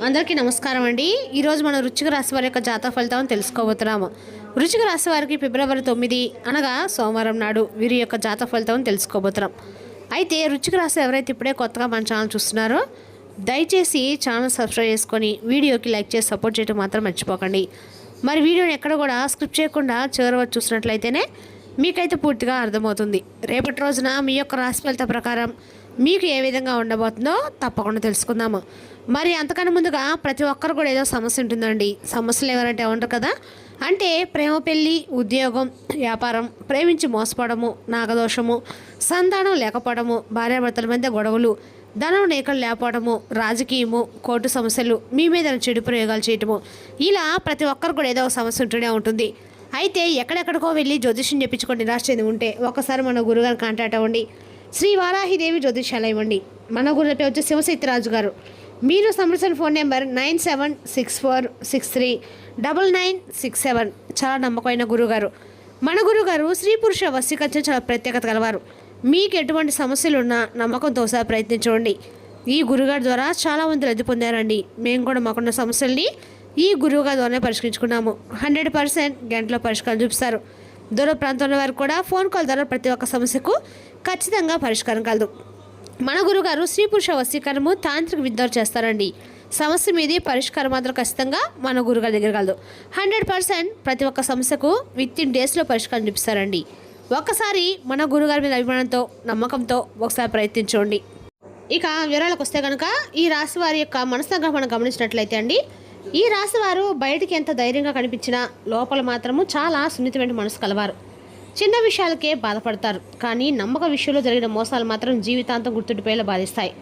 అందరికీ నమస్కారం అండి. ఈరోజు మనం రుచిక రాశి వారి యొక్క జాతక ఫలితాలను తెలుసుకోబోతున్నాము. రుచిక రాశి వారికి ఫిబ్రవరి తొమ్మిది అనగా సోమవారం నాడు వీరి యొక్క జాతక ఫలితాలను తెలుసుకోబోతున్నాం. అయితే రుచిక రాశి ఎవరైతే ఇప్పుడే కొత్తగా మన ఛానల్ చూస్తున్నారో దయచేసి ఛానల్ సబ్స్క్రైబ్ చేసుకొని వీడియోకి లైక్ చేసి సపోర్ట్ చేయడం మాత్రం మర్చిపోకండి. మరి వీడియోని ఎక్కడ కూడా స్క్రిప్ట్ చేయకుండా చివరి చూసినట్లయితేనే మీకైతే పూర్తిగా అర్థమవుతుంది. రేపటి రోజున మీ యొక్క రాశి ఫలిత ప్రకారం మీకు ఏ విధంగా ఉండబోతుందో తప్పకుండా తెలుసుకుందాము. మరి అంతకన్నా ముందుగా ప్రతి ఒక్కరు కూడా ఏదో సమస్య ఉంటుందండి. సమస్యలు ఎవరంటే ఉండరు కదా? అంటే ప్రేమ పెళ్ళి ఉద్యోగం వ్యాపారం ప్రేమించి మోసపోవడము నాగదోషము సంతానం లేకపోవడము భార్యాభర్తల మధ్య గొడవలు ధనం నేకలు లేకపోవడము రాజకీయము కోర్టు సమస్యలు మీ మీద చెడు ప్రయోగాలు చేయటము. ఇలా ప్రతి ఒక్కరు కూడా ఏదో ఒక సమస్య ఉంటూనే ఉంటుంది. అయితే ఎక్కడెక్కడికో వెళ్ళి జ్యోతిష్యం చెప్పించుకొని నిరాశ చెంది ఉంటే ఒకసారి మన గురుగారు కాంటాక్ట్ అవ్వండి. శ్రీ వారాహిదేవి జ్యోతిష్యాలయం అండి. మన గురు వచ్చి శివశక్తిరాజు గారు. మీరు సంబంధించిన phone number nine seven six four six three double nine six seven. చాలా నమ్మకమైన గురుగారు. మన గురుగారు స్త్రీ పురుష వశీకరణ చాలా ప్రత్యేకత గలవారు. మీకు ఎటువంటి సమస్యలు ఉన్నా నమ్మకంతో ఒకసారి ప్రయత్నించండి. ఈ గురుగారి ద్వారా చాలామంది రద్దు లబ్ధి పొందారండి. మేము కూడా మాకున్న సమస్యల్ని ఈ గురువుగారి ద్వారానే పరిష్కరించుకున్నాము. హండ్రెడ్ పర్సెంట్ గంటలో పరిష్కారం చూపిస్తారు. దూర ప్రాంతంలో వారు కూడా ఫోన్ కాల్ ద్వారా ప్రతి ఒక్క సమస్యకు ఖచ్చితంగా పరిష్కారం కలదు. మన గురుగారు స్త్రీ పురుష వశీకరణము తాంత్రిక విద్య చేస్తారండి. సమస్య మీది పరిష్కారం మాత్రం ఖచ్చితంగా మన గురుగారి దగ్గర కలదు. హండ్రెడ్ పర్సెంట్ ప్రతి ఒక్క సమస్యకు విత్ ఇన్ డేస్లో పరిష్కారం చూపిస్తారండి. ఒక్కసారి మన గురుగారి మీద అభిమానంతో నమ్మకంతో ఒకసారి ప్రయత్నించండి. ఇక వివరాలకు వస్తే కనుక ఈ రాశి వారి యొక్క మనస్తగ్రహం మనం గమనించినట్లయితే అండి ఈ రాశి వారు బయటికి ఎంత ధైర్యంగా కనిపించినా లోపల మాత్రము చాలా సున్నితమైన మనసు కలవారు. చిన్న విషయాలకే బాధపడతారు కానీ నమ్మక విషయంలో జరిగిన మోసాలు మాత్రం జీవితాంతం గుర్తుండిపోయేలా బాధిస్తాయి.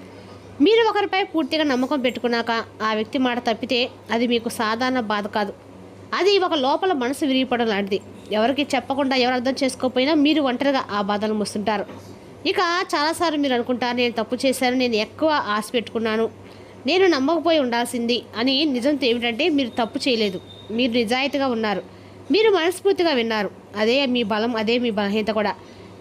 మీరు ఒకరిపై పూర్తిగా నమ్మకం పెట్టుకున్నాక ఆ వ్యక్తి మాట తప్పితే అది మీకు సాధారణ బాధ కాదు. అది ఒక లోపల మనసు విరిగిపోవడం లాంటిది. ఎవరికి చెప్పకుండా ఎవరు అర్థం చేసుకోకపోయినా మీరు ఒంటరిగా ఆ బాధను మోస్తుంటారు. ఇక చాలాసార్లు మీరు అనుకుంటారు నేను తప్పు చేశాను నేను ఎక్కువ ఆశ పెట్టుకున్నాను నేను నమ్మకపోయి ఉండాల్సింది అని నిజంతో ఏమిటంటే మీరు తప్పు చేయలేదు. మీరు నిజాయితీగా ఉన్నారు. మీరు మనస్ఫూర్తిగా విన్నారు. అదే మీ బలం అదే మీ బలహీనత కూడా.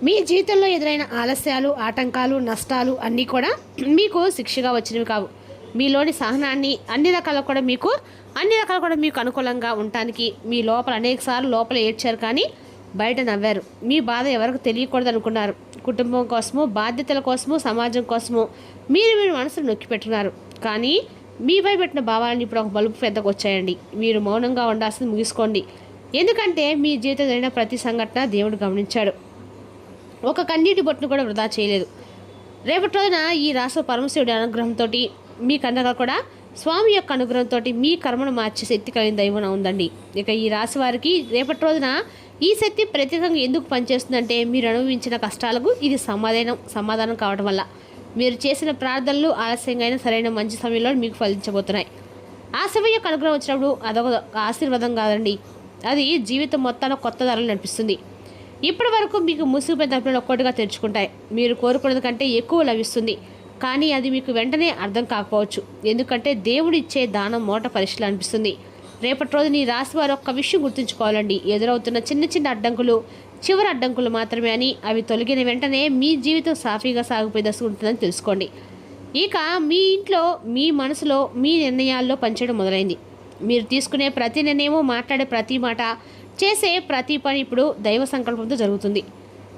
మీ జీవితంలో ఎదురైన ఆలస్యాలు ఆటంకాలు నష్టాలు అన్నీ కూడా మీకు శిక్షగా వచ్చినవి కావు. మీలోని సహనాన్ని అన్ని రకాల కూడా మీకు అన్ని రకాలు కూడా మీకు అనుకూలంగా ఉండటానికి మీ లోపల అనేక సార్లు లోపల ఏడ్చారు కానీ బయట నవ్వారు. మీ బాధ ఎవరికి తెలియకూడదు అనుకున్నారు. కుటుంబం కోసము బాధ్యతల కోసము సమాజం కోసము మీరు మీరు మనసును నొక్కి పెట్టున్నారు. కానీ మీపై పెట్టిన భావాలను ఇప్పుడు ఒక బలుపు పెద్దకు వచ్చాయండి. మీరు మౌనంగా ఉండాల్సింది ముగిసుకోండి. ఎందుకంటే మీ జీవితం జరిగిన ప్రతి సంఘటన దేవుడు గమనించాడు. ఒక కన్నీటి బొట్టును కూడా వృధా చేయలేదు. రేపటి రోజున ఈ రాష్ట్ర పరమశివుడి అనుగ్రహంతో మీ కన్నగా కూడా స్వామి యొక్క అనుగ్రహంతో మీ కర్మను మార్చే శక్తి కలిగిన దైవం ఉందండి. ఇక ఈ రాశి వారికి రేపటి రోజున ఈ శక్తి ప్రత్యేకంగా ఎందుకు పనిచేస్తుందంటే మీరు అనుభవించిన కష్టాలకు ఇది సమాధానం సమాధానం కావడం వల్ల. మీరు చేసిన ప్రార్థనలు ఆలస్యంగా అయినా సరైన మంచి సమయంలో మీకు ఫలించబోతున్నాయి. ఆ సమయం యొక్క అనుగ్రహం వచ్చినప్పుడు అదొక ఆశీర్వాదం కాదండి. అది జీవితం మొత్తాన కొత్త ధరలు నడిపిస్తుంది. ఇప్పటి వరకు మీకు ముసిగిపోయిన తప్పులు ఒక్కటిగా తెరుచుకుంటాయి. మీరు కోరుకున్నది కంటే ఎక్కువ లభిస్తుంది. కానీ అది మీకు వెంటనే అర్థం కాకపోవచ్చు. ఎందుకంటే దేవుడు ఇచ్చే దానం మోట పరీక్షలు అనిపిస్తుంది. రేపటి రోజు నీ రాశి వారు ఒక్క విషయం గుర్తుంచుకోవాలండి. ఎదురవుతున్న చిన్న చిన్న అడ్డంకులు చివరి అడ్డంకులు మాత్రమే అని అవి తొలగిన వెంటనే మీ జీవితం సాఫీగా సాగిపోయి దశ ఉంటుందని తెలుసుకోండి. ఇక మీ ఇంట్లో మీ మనసులో మీ నిర్ణయాల్లో పనిచేయడం మొదలైంది. మీరు తీసుకునే ప్రతి నిర్ణయము మాట్లాడే ప్రతి మాట చేసే ప్రతి పని ఇప్పుడు దైవ సంకల్పంతో జరుగుతుంది.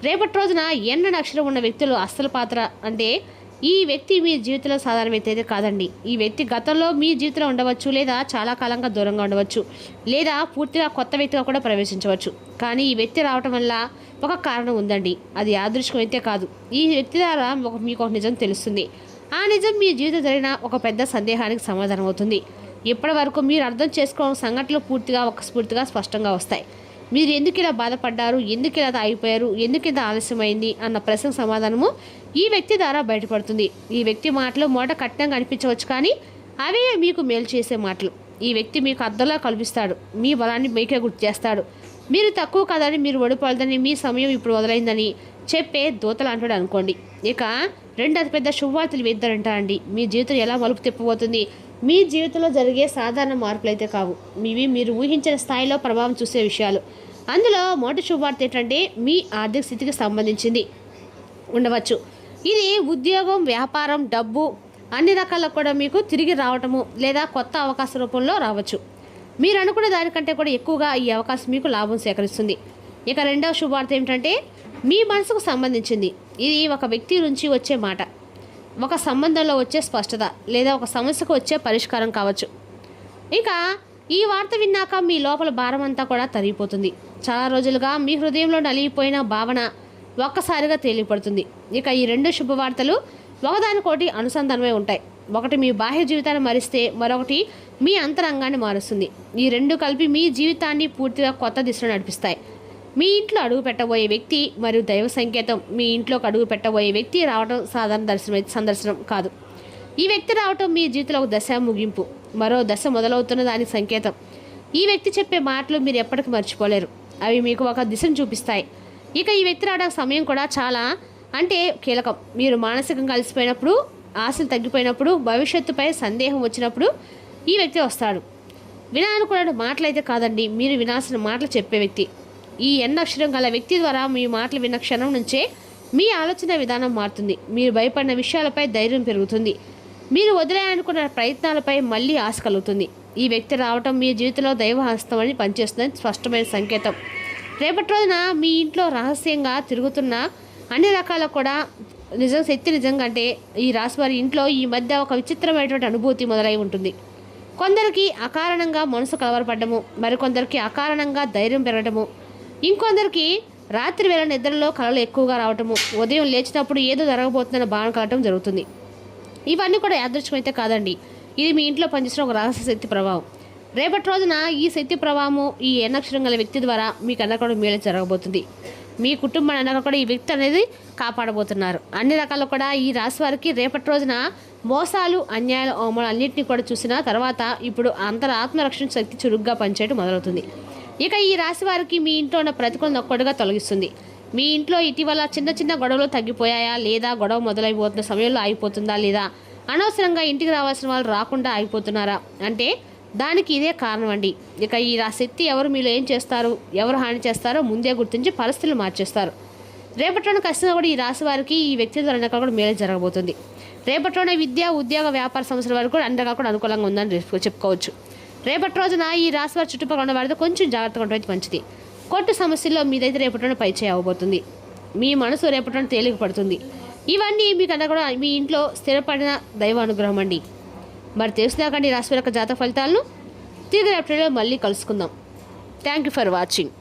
రేపటి రోజున ఎన్న అక్షరం ఉన్న వ్యక్తులు అస్సలు పాత్ర అంటే ఈ వ్యక్తి మీ జీవితంలో సాధారణ వ్యక్తి అయితే కాదండి. ఈ వ్యక్తి గతంలో మీ జీవితంలో ఉండవచ్చు లేదా చాలా కాలంగా దూరంగా ఉండవచ్చు లేదా పూర్తిగా కొత్త వ్యక్తిగా కూడా ప్రవేశించవచ్చు. కానీ ఈ వ్యక్తి రావటం వల్ల ఒక కారణం ఉందండి. అది యాదృష్కం అయితే కాదు. ఈ వ్యక్తి ద్వారా మీకు ఒక నిజం తెలుస్తుంది. ఆ నిజం మీ జీవితం జరిగిన ఒక పెద్ద సందేహానికి సమాధానం అవుతుంది. ఇప్పటి వరకు మీరు అర్థం చేసుకోవడం సంఘటనలు పూర్తిగా ఒక స్ఫూర్తిగా స్పష్టంగా వస్తాయి. మీరు ఎందుకు ఇలా బాధపడ్డారు? ఎందుకు ఇలా అయిపోయారు ఎందుకు ఇంత ఆలస్యమైంది? అన్న ప్రశ్న సమాధానము ఈ వ్యక్తి ద్వారా బయటపడుతుంది. ఈ వ్యక్తి మాటలు మోట కఠినంగా అనిపించవచ్చు కానీ అవే మీకు మేలు చేసే మాటలు. ఈ వ్యక్తి మీకు అర్థంలా కల్పిస్తాడు మీ బలాన్ని మీకే గుర్తు చేస్తాడు. మీరు తక్కువ కాదని మీరు ఓడిపోలేదని మీ సమయం ఇప్పుడు వదలైందని చెప్పే దూతలు అంటాడు అనుకోండి. ఇక రెండు అతిపెద్ద శుభవార్తలు వేద్దారంటారండి. మీ జీవితం ఎలా మలుపు తిప్పబోతుంది? మీ జీవితంలో జరిగే సాధారణ మార్పులు అయితే కావు. మీవి మీరు ఊహించిన స్థాయిలో ప్రభావం చూసే విషయాలు. అందులో మొదటి శుభార్త ఏంటంటే మీ ఆర్థిక స్థితికి సంబంధించింది ఉండవచ్చు. ఇది ఉద్యోగం వ్యాపారం డబ్బు అన్ని రకాల కూడా మీకు తిరిగి రావటము లేదా కొత్త అవకాశ రూపంలో రావచ్చు. మీరు అనుకున్న దానికంటే కూడా ఎక్కువగా ఈ అవకాశం మీకు లాభం సేకరిస్తుంది. ఇక రెండవ శుభార్త ఏమిటంటే మీ మనసుకు సంబంధించింది. ఇది ఒక వ్యక్తి నుంచి వచ్చే మాట. ఒక సంబంధంలో వచ్చే స్పష్టత లేదా ఒక సమస్యకు వచ్చే పరిష్కారం కావచ్చు. ఇక ఈ వార్త విన్నాక మీ లోపల భారం అంతా కూడా తరిగిపోతుంది. చాలా రోజులుగా మీ హృదయంలో నలిగిపోయిన భావన ఒక్కసారిగా తేలిపడుతుంది. ఇక ఈ రెండు శుభవార్తలు ఒకదానికోటి అనుసంధానమై ఉంటాయి. ఒకటి మీ బాహ్య జీవితాన్ని మరిస్తే మరొకటి మీ అంతరంగాన్ని మారుస్తుంది. ఈ రెండు కలిపి మీ జీవితాన్ని పూర్తిగా కొత్త దిశలో నడిపిస్తాయి. మీ ఇంట్లో అడుగు పెట్టబోయే వ్యక్తి మరియు దైవ సంకేతం మీ ఇంట్లోకి అడుగు పెట్టబోయే వ్యక్తి రావడం సాధారణ దర్శనం సందర్శనం కాదు. ఈ వ్యక్తి రావటం మీ జీవితంలో ఒక దశ ముగింపు మరో దశ మొదలవుతున్న దాని సంకేతం. ఈ వ్యక్తి చెప్పే మాటలు మీరు ఎప్పటికీ మర్చిపోలేరు. అవి మీకు ఒక దిశను చూపిస్తాయి. ఇక ఈ వ్యక్తి రావడానికి సమయం కూడా చాలా అంటే కీలకం. మీరు మానసికంగా కలిసిపోయినప్పుడు ఆశలు తగ్గిపోయినప్పుడు భవిష్యత్తుపై సందేహం వచ్చినప్పుడు ఈ వ్యక్తి వస్తాడు. వినాలనుకున్న మాటలైతే కాదండి మీరు వినాల్సిన మాటలు చెప్పే వ్యక్తి. ఈ ఎన్ అక్షరం గల వ్యక్తి ద్వారా మీ మాటలు విన్న క్షణం నుంచే మీ ఆలోచన విధానం మారుతుంది. మీరు భయపడిన విషయాలపై ధైర్యం పెరుగుతుంది. మీరు వదిలేయాలనుకున్న ప్రయత్నాలపై మళ్ళీ ఆశ కలుగుతుంది. ఈ వ్యక్తి రావటం మీ జీవితంలో దైవహస్తం అని పనిచేస్తుందని స్పష్టమైన సంకేతం. రేపటి రోజున మీ ఇంట్లో రహస్యంగా తిరుగుతున్న అన్ని రకాల కూడా నిజం శక్తి నిజంగా అంటే ఈ రాశి వారి ఇంట్లో ఈ మధ్య ఒక విచిత్రమైనటువంటి అనుభూతి మొదలై ఉంటుంది. కొందరికి అకారణంగా మనసు కలవరపడము మరికొందరికి అకారణంగా ధైర్యం పెరగడము ఇంకొందరికి రాత్రి వేళ నిద్రలో కళలు ఎక్కువగా రావటము ఉదయం లేచినప్పుడు ఏదో జరగబోతుందన్న భావన కలగటం జరుగుతుంది. ఇవన్నీ కూడా యాదృష్టమైతే అయితే కాదండి. ఇది మీ ఇంట్లో పనిచేసిన ఒక రహస్య శక్తి ప్రభావం. రేపటి రోజున ఈ శక్తి ప్రభావము ఈ ఎన్నక్షరం గల వ్యక్తి ద్వారా మీకు అన్న కూడా మేలు జరగబోతుంది. మీ కుటుంబాన్ని అన్న కూడా ఈ వ్యక్తి అనేది కాపాడబోతున్నారు. అన్ని రకాలు కూడా ఈ రాశి వారికి రేపటి రోజున మోసాలు అన్యాయాలు అవమానాలు అన్నింటినీ కూడా చూసిన తర్వాత ఇప్పుడు అంతర ఆత్మరక్షణ శక్తి చురుగ్గా పనిచేయడం మొదలవుతుంది. ఇక ఈ రాశి వారికి మీ ఇంట్లో ఉన్న ప్రతికూలను ఒక్కటిగా తొలగిస్తుంది. మీ ఇంట్లో ఇటీవల చిన్న చిన్న గొడవలు తగ్గిపోయాయా? లేదా గొడవ మొదలైపోతున్న సమయంలో ఆగిపోతుందా? లేదా అనవసరంగా ఇంటికి రావాల్సిన వాళ్ళు రాకుండా ఆగిపోతున్నారా? అంటే దానికి ఇదే కారణం అండి ఇక ఈ శక్తి ఎవరు మీలో ఏం చేస్తారు? ఎవరు హాని చేస్తారో ముందే గుర్తించి పరిస్థితులు మార్చేస్తారు. రేపట్లోనే ఖచ్చితంగా కూడా ఈ రాశి వారికి ఈ వ్యక్తి ద్వారా కూడా మేలు జరగబోతుంది. రేపట్లోనే విద్య ఉద్యోగ వ్యాపార సంస్థల వరకు కూడా అండగా కూడా అనుకూలంగా ఉందని చెప్పుకోవచ్చు. రేపటి రోజున ఈ రాశి వారి చుట్టుపక్కల ఉన్న వారితో కొంచెం జాగ్రత్తగా ఉండడం మంచిది. కొట్టు సమస్యల్లో మీదైతే రేపటిలోనే పైచే అవ్వబోతుంది. మీ మనసు రేపటిలోనే తేలిక పడుతుంది. ఇవన్నీ మీకన్నా కూడా మీ ఇంట్లో స్థిరపడిన దైవ అనుగ్రహం అండి. మరి తెలుసుదాకండి రాశి యొక్క జాతక ఫలితాలను తిరిగి రేపటిలో మళ్ళీ కలుసుకుందాం. Thank you for watching